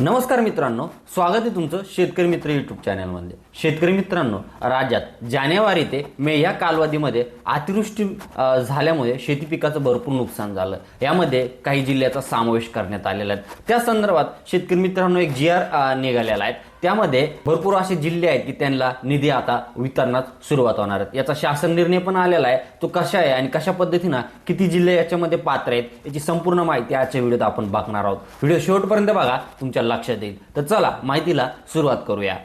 नमस्कार मित्रांनो स्वागत आहे तुमचं शेतकरी मित्र यूट्यूब चॅनलमध्ये शेतकरी मित्रांनो राज्यात जानेवारी ते मे या कालावधीमध्ये अतिवृष्टी झाल्यामुळे शेती पिकाचं भरपूर नुकसान झालं. यामध्ये काही जिल्ह्याचा समावेश करण्यात आलेला आहे. त्या संदर्भात शेतकरी मित्रांनो एक जी आर निघालेला आहे. त्यामध्ये भरपूर असे जिल्हे आहेत की त्यांना निधी आता वितरणात सुरुवात होणार आहे याचा शासन निर्णय पण आलेला आहे. तो कशा आहे आणि कशा पद्धतीनं किती जिल्हे याच्यामध्ये पात्र आहेत याची संपूर्ण माहिती आजच्या व्हिडिओत आपण बघणार आहोत. व्हिडिओ शेवटपर्यंत बघा तुमच्या लक्षात येईल. तर चला माहितीला सुरुवात करूया.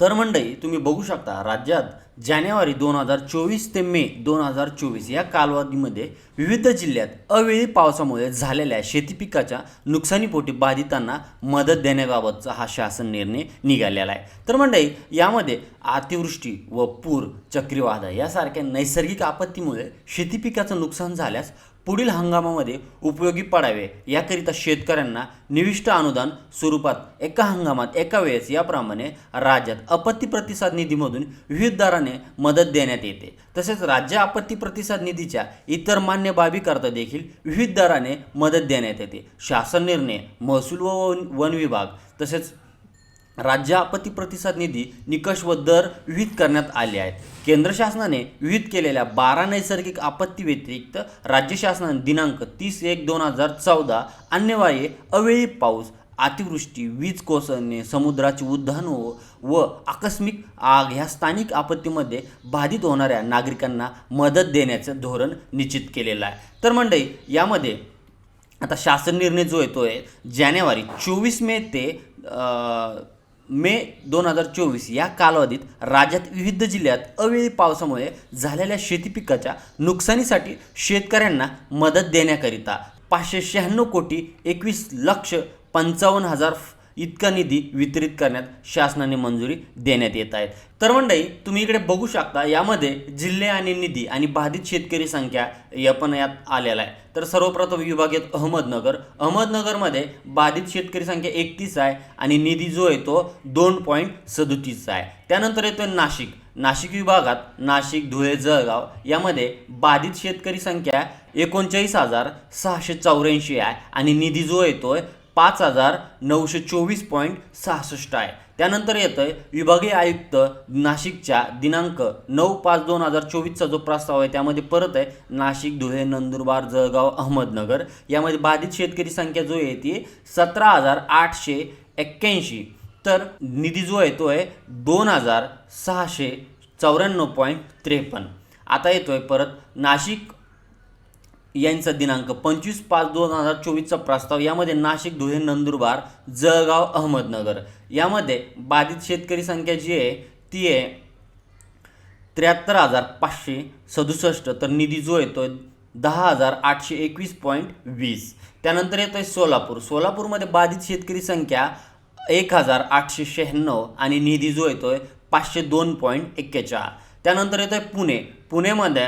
तर मंडळी तुम्ही बघू शकता राज्यात जानेवारी दोन हजार चोवीस ते मे दोन हजार चोवीस या कालावधीमध्ये विविध जिल्ह्यात अवेळी पावसामुळे झालेल्या शेती पिकाच्या नुकसानीपोटी बाधितांना मदत देण्याबाबतचा हा शासन निर्णय निघालेला आहे. तर मंडळी यामध्ये अतिवृष्टी व पूर चक्रीवादळ यासारख्या नैसर्गिक आपत्तीमुळे शेती पिकाचं नुकसान झाल्यास पुढील हंगामामध्ये उपयोगी पडावे याकरिता शेतकऱ्यांना निविष्ट अनुदान स्वरूपात एका हंगामात एका वेळेस याप्रमाणे राज्यात आपत्ती प्रतिसाद निधीमधून विविध दराने मदत देण्यात येते. तसेच राज्य आपत्ती प्रतिसाद निधीच्या इतर मान्य बाबीकरता देखील विविध दराने मदत देण्यात येते. शासन निर्णय महसूल व वन- वन विभाग तसेच राज्य आपत्ती प्रतिसाद निधी निकष व दर विहित करण्यात आले आहेत. केंद्र शासनाने विहित केलेल्या बारा नैसर्गिक आपत्ती व्यतिरिक्त राज्य शासनाने दिनांक तीस एक दोन हजार चौदा अन्यवाये अवेळी पाऊस अतिवृष्टी वीज कोसळणे समुद्राचे उद्धान व व आकस्मिक आग ह्या स्थानिक आपत्तीमध्ये बाधित होणाऱ्या नागरिकांना मदत देण्याचं धोरण निश्चित केलेलं आहे. तर मंडळी यामध्ये आता शासन निर्णय जो येतो आहे जानेवारी चोवीस मे ते मे दोन हजार चोवीस या कालावधीत राज्यात विविध जिल्ह्यात अवेळी पावसामुळे झालेल्या शेती पिकाच्या नुकसानीसाठी शेतकऱ्यांना मदत देण्याकरिता पाचशे शहाण्णव कोटी एकवीस लक्ष पंचावन्न हजार इतका निधी वितरित करण्यात शासनाने मंजुरी देण्यात येत आहेत तर मंडळी तुम्ही इकडे बघू शकता यामध्ये जिल्हे आणि निधी आणि बाधित शेतकरी संख्या या पण यात आलेला आहे तर सर्वप्रथम विभाग येत अहमदनगर. अहमदनगरमध्ये बाधित शेतकरी संख्या एकतीस आहे आणि निधी जो आहे तो दोन पॉईंट सदोतीस आहे. त्यानंतर येतो नाशिक. नाशिक विभागात नाशिक धुळे जळगाव यामध्ये बाधित शेतकरी संख्या एकोणचाळीस हजार सहाशे चौऱ्याऐंशी आहे आणि निधी जो येतोय पाच हजार नऊशे चोवीस पॉईंट सहासष्ट आहे. त्यानंतर येतं आहे विभागीय आयुक्त नाशिकच्या दिनांक नऊ पाच दोन हजार चोवीसचा जो प्रस्ताव आहे त्यामध्ये परत आहे नाशिक धुळे नंदुरबार जळगाव अहमदनगर. यामध्ये बाधित शेतकरी संख्या जो आहे ती सतरा हजार आठशे एक्क्याऐंशी. तर निधी जो आहे तो आहे दोन हजार सहाशे चौऱ्याण्णव पॉईंट त्रेपन्न. आता येतो आहे परत नाशिक यांचा दिनांक पंचवीस पाच दोन हजार चोवीसचा प्रस्ताव. यामध्ये नाशिक धुळे नंदुरबार जळगाव अहमदनगर. यामध्ये बाधित शेतकरी संख्या जी आहे ती आहे त्र्याहत्तर हजार पाचशे सदुसष्ट. तर निधी जो येतो दहा हजार आठशे एकवीस पॉईंट वीस. त्यानंतर येतो आहे सोलापूर. सोलापूरमध्ये बाधित शेतकरी संख्या एक हजार आठशे शहाण्णव आणि निधी जो येतो आहे पाचशे दोन पॉईंट एक्केचाळ त्यानंतर येतो आहे पुणे. पुणेमध्ये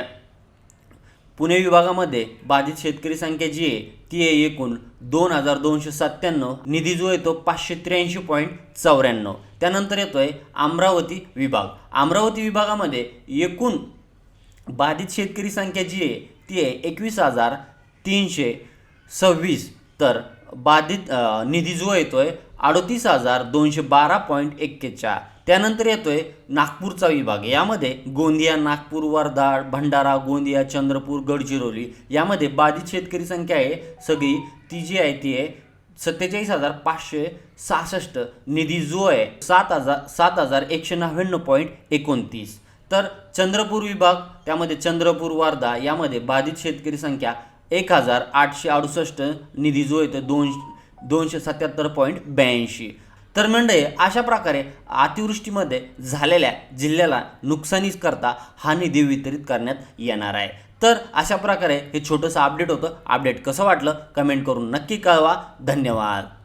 पुणे विभागामध्ये बाधित शेतकरी संख्या जी आहे. ती आहे एकूण दोन हजार दोनशे सत्त्याण्णव. निधी जो येतो पाचशे त्र्याऐंशी पॉईंट चौऱ्याण्णव. त्यानंतर येतो आहे अमरावती विभाग. अमरावती विभागामध्ये एकूण बाधित शेतकरी संख्या जी आहे. ती आहे एकवीस हजार तीनशे सव्वीस. तर बाधित निधी जो येतो आहे अडतीस हजार दोनशे बारा पॉईंट एक्केचाळ त्यानंतर येतोय नागपूरचा विभाग. यामध्ये गोंदिया नागपूर वर्धा भंडारा गोंदिया चंद्रपूर गडचिरोली यामध्ये बाधित शेतकरी संख्या आहे. सगळी ती जी आहे ती आहे सत्तेचाळीस हजार पाचशे सहासष्ट. निधी जो आहे सात हजार सात हजार एकशे नव्याण्णव पॉईंट एकोणतीस. तर चंद्रपूर विभाग त्यामध्ये चंद्रपूर वर्धा यामध्ये बाधित शेतकरी संख्या एक हजार आठशे अडुसष्ट. निधी जो येतो दोन दोनशे सत्याहत्तर पॉईंट ब्याऐंशी. तर मंडळी अशा प्रकारे अतिवृष्टीमध्ये झालेल्या जिल्ह्याला नुकसानीच करता हा निधी वितरित करण्यात येणार आहे. तर अशा प्रकारे हे छोटंसं अपडेट होतं. अपडेट कसं वाटलं? कमेंट करून नक्की कळवा. धन्यवाद.